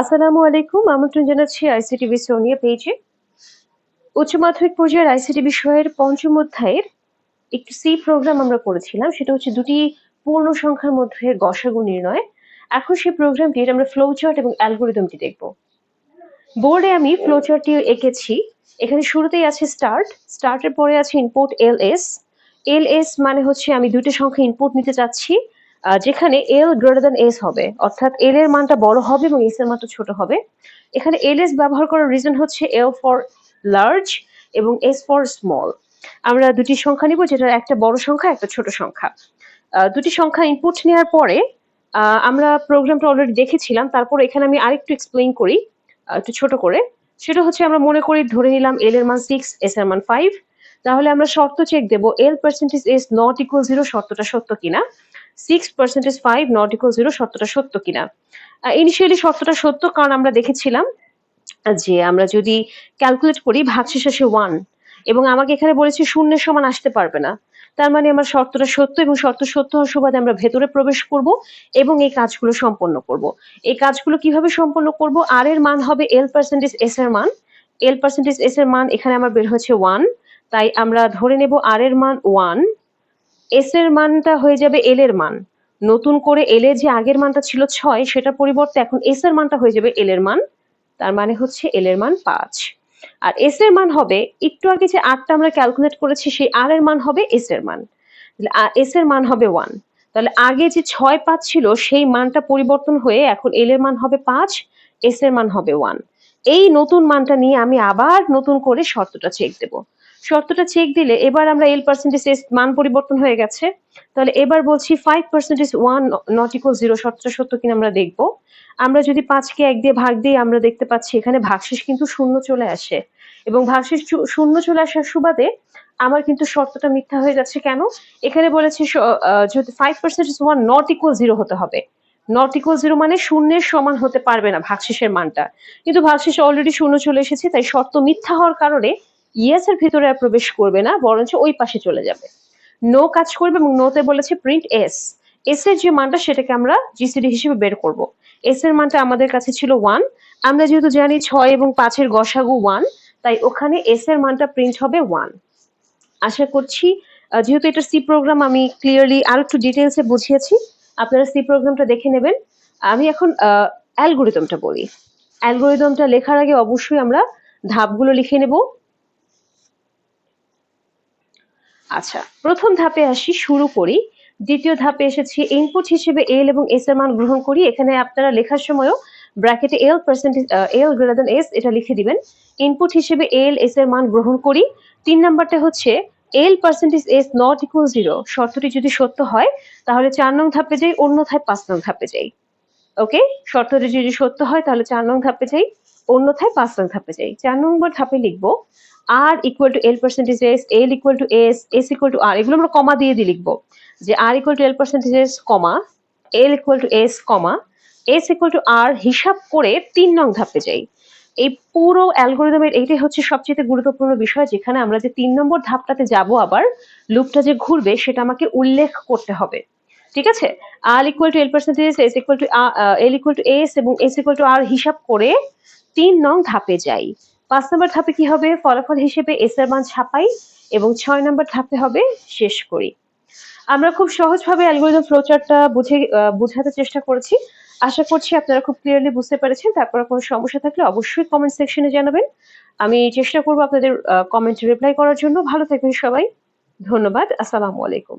আসসালামু আলাইকুম, আমন্ত্রণ জানাচ্ছি আইসিটিভি সোনিয়া পেজে উচ্চ মাধ্যমিক পর্যায়ের আইসিটি বিষয়ের পঞ্চম অধ্যায়ের একটি সি প্রোগ্রাম আমরা করেছিলাম, সেটা হচ্ছে দুটি পূর্ণ সংখ্যার মধ্যে গসাগু নির্ণয়। এখন সেই প্রোগ্রামটির আমরা ফ্লো চার্ট এবং অ্যালগোরিদমটি দেখব। বোর্ডে আমি ফ্লো চার্টটি এঁকেছি। এখানে শুরুতেই আছে স্টার্ট স্টার্টের পরে আছে input L S L S মানে হচ্ছে আমি দুইটা সংখ্যা ইনপুট নিতে চাচ্ছি। যেখানে এল গ্রেটার দ্যান এস হবে, অর্থাৎ এল এর মানটা বড় হবে এবং এস এর মানটা ছোট হবে। এখানে এল এস ব্যবহার করার রিজন হচ্ছে এল ফর লার্জ এবং এস ফর স্মল আমরা দুটি সংখ্যা নিব, যেটা একটা বড় সংখ্যা, একটা ছোট সংখ্যা। দুটি সংখ্যা ইনপুট নেওয়ার পরে আমরা প্রোগ্রামটা অলরেডি দেখেছিলাম, তারপর এখানে আমি আরেকটু এক্সপ্লেইন করি একটু ছোট করে। সেটা হচ্ছে আমরা মনে করি ধরে নিলাম এল এর মান সিক্স এস এর মান ফাইভ তাহলে আমরা শর্ত check Dev L percentage S not equal zero শর্তটা সত্য কিনা। Six percentage five not equal zero শর্তটা সত্য কিনা? ইনিশিয়ালি শর্তটা সত্য, কারণ আমরা দেখেছিলাম যে আমরা যদি ক্যালকুলেট করি, ভাগশেষ আসে ওয়ান এবং আমাকে এখানে বলেছে শূন্যের সমান আসতে পারবে না। তার মানে আমার শর্তটা সত্য, এবং শর্ত সত্য হওয়ার সুবাদে আমরা ভেতরে প্রবেশ করব, এবং এই কাজগুলো সম্পন্ন করব। এই কাজগুলো কীভাবে সম্পন্ন করব? আর এর মান হবে এল পার্সেন্টেজ এস এর মান। এল পার্সেন্টেজ এস এর মান এখানে আমার বের হয়েছে ওয়ান তাই আমরা ধরে নেব আর এর মান ওয়ান এস এর মানটা হয়ে যাবে এল এর মান। নতুন করে এল এর যে আগের মানটা ছিল ছয়, সেটা পরিবর্তে এখন এস এর মানটা হয়ে যাবে এল এর মান। তার মানে হচ্ছে এল এর মান পাঁচ। আর এস এর মান হবে, একটু আগে যে আটটা আমরা ক্যালকুলেট করেছি, সেই আর এর মান হবে এস এর মান। এস এর মান হবে ওয়ান তাহলে আগে যে ছয় পাঁচ ছিল, সেই মানটা পরিবর্তন হয়ে এখন এল এর মান হবে পাঁচ এস এর মান হবে ওয়ান এই নতুন মানটা নিয়ে আমি আবার নতুন করে শর্তটা চেক দেব। শর্তটা চেক দিলে এবার আমরা এল পার্সেন্টেজ মান পরিবর্তন হয়ে গেছে। তাহলে এবার বলছি five percentage one not equal zero শর্তটা সত্য কিনা আমরা দেখব। আমরা যদি পাঁচকে এক দিয়ে ভাগ দিই, আমরা দেখতে পাচ্ছি এখানে ভাগশেষ কিন্তু শূন্য চলে আসে। এবং ভাগশেষ শূন্য চলে আসার সুবাদে আমার কিন্তু শর্তটা মিথ্যা হয়ে যাচ্ছে কেন? এখানে বলেছে যদি five percent one not equal zero হতে হবে। নট ইকুয়াল জিরো মানে শূন্যের সমান হতে পারবে না ভাগশেষের মানটা। কিন্তু ভাগশেষে অলরেডি শূন্য চলে এসেছে, তাই শর্ত মিথ্যা হওয়ার কারণে ইয়েস এর ভিতরে আর প্রবেশ করবে না, বরঞ্চ ওই পাশে চলে যাবে। নো কাজ করবে এবং নোতে বলেছে প্রিন্ট এস এস এর যে মানটা সেটাকে আমরা জিসিডি হিসেবে বের করব। এস এর মানটা আমাদের কাছে ছিল ওয়ান আমরা যেহেতু জানি ছয় এবং পাঁচের গসাগু ওয়ান তাই ওখানে এস এর মানটা প্রিন্ট হবে ওয়ান আশা করছি যেহেতু এটা সি প্রোগ্রাম আমি ক্লিয়ারলি আরও একটু ডিটেলসে বুঝিয়েছি। আপনারা সি প্রোগ্রামটা দেখে নেবেন। আমি এখন অ্যালগোরিদমটা বলি। অ্যালগোরিদমটা লেখার আগে অবশ্যই আমরা ধাপগুলো লিখে নেব। আচ্ছা প্রথম ধাপে আসি, শুরু করি। দ্বিতীয় ধাপে এসেছি ইনপুট হিসেবে এল এবং এস এর মান গ্রহণ করি। এখানে আপনারা লেখার সময়ও ব্র্যাকেটে L percentage L greater than S এটা লিখে দিবেন। ইনপুট হিসেবে এল এস এর মান গ্রহণ করি। তিন নাম্বারটা হচ্ছে L percentage S not equal zero শর্তটি যদি সত্য হয়, তাহলে চার নং ধাপে যাই, অন্যথায় পাঁচ নং ধাপে যাই। ওকে শর্তটি যদি সত্য হয়, তাহলে চার নং ধাপে যাই। অন্যথায় পাঁচ নং ধাপে যাই। চার নম্বর ধাপে লিখব R equal to L percentage S L equal to S S equal to R এগুলো আমরা কমা দিয়ে দিয়ে লিখব। যে R equal to L percentage S comma L equal to S comma S equal to R হিসাব করে তিন নং ধাপে যাই। এই পুরো অ্যালগোরিদমের এইটাই হচ্ছে সবচেয়ে গুরুত্বপূর্ণ বিষয়, যেখানে আমরা যে তিন নম্বর ধাপটাতে যাব আবার, লুপটা যে ঘুরবে সেটা আমাকে উল্লেখ করতে হবে। ঠিক আছে? R equal to L percentage S equal to L equal to S এবং এস ইকুয়াল টু আর হিসাব করে তিন নং ধাপে যাই। পাঁচ নম্বর ধাপে কি হবে? ফলাফল হিসেবে এস এর মান ছাপাই এবং ছয় নম্বর ধাপে হবে শেষ করি। আমরা খুব সহজভাবে অ্যালগোরিদম ফ্লোচার্টটা বুঝে বোঝাতে চেষ্টা করেছি। আশা করছি আপনারা খুব ক্লিয়ারলি বুঝতে পেরেছেন। তারপর কোনো সমস্যা থাকলে অবশ্যই কমেন্ট সেকশনে জানাবেন। আমি চেষ্টা করব আপনাদের কমেন্ট রিপ্লাই করার জন্য। ভালো থাকবেন সবাই। ধন্যবাদ। আসসালামু আলাইকুম।